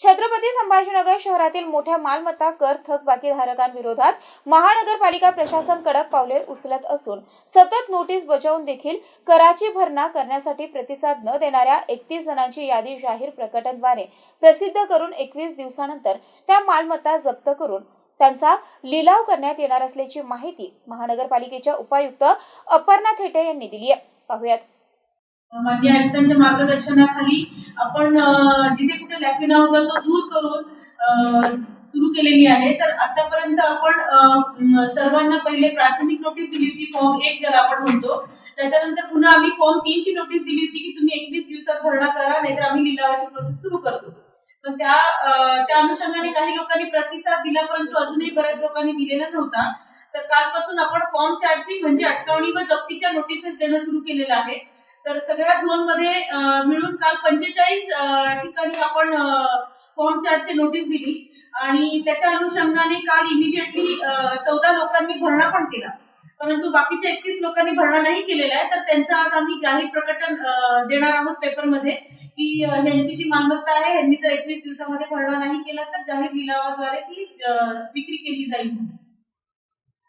छत्रपती संभाजीनगर शहरातील मोठ्या मालमत्ता कर थकबाकीधारकांविरोधात महानगरपालिका प्रशासन कडक पावले उचलत असून सतत नोटीस बजावून देखील कराची भरणा करण्यासाठी प्रतिसाद न देणाऱ्या एकतीस जणांची यादी जाहीर प्रकटनद्वारे प्रसिद्ध करून एकवीस दिवसानंतर त्या मालमत्ता जप्त करून त्यांचा लिलाव करण्यात येणार असल्याची माहिती महानगरपालिकेच्या उपायुक्त अपर्णा थेटे यांनी दिली आहे. पाहुयात. मान्य आयुक्तांच्या मार्गदर्शनाखाली आपण जिथे कुठे लॅकिना होता तो दूर करून सुरू केलेली आहे. तर आतापर्यंत आपण सर्वांना पहिले प्राथमिक नोटीस दिली होती फॉर्म एक ज्याला आपण म्हणतो. त्याच्यानंतर पुन्हा आम्ही फॉर्म तीनची नोटीस दिली होती की तुम्ही एकवीस दिवसात भरणा करा नाहीतर आम्ही लिलावाची प्रोसेस सुरू करतो. पण त्या त्या अनुषंगाने काही लोकांनी प्रतिसाद दिला परंतु अजूनही बऱ्याच लोकांनी दिलेला नव्हता. तर कालपासून आपण फॉर्म चारची म्हणजे अटकावणी व जप्तीच्या नोटीसेस देणं सुरू केलेलं आहे. तर सगळ्या झोनमध्ये मिळून काल पंचेचाळीस ठिकाणी आपण फॉर्म चार्जची नोटीस दिली. आणि त्याच्या अनुषंगाने काल इमिजिएटली चौदा लोकांनी भरणा पण केला. परंतु बाकीच्या एकतीस लोकांनी भरणा नाही केलेला आहे. तर त्यांचा आज आम्ही जाहीर प्रकटन देणार आहोत पेपरमध्ये की ह्यांची जी मालमत्ता आहे. ह्यांनी जर एकवीस दिवसामध्ये भरणा नाही केला तर जाहीर लिलावाद्वारे ती विक्री केली जाईल म्हणून.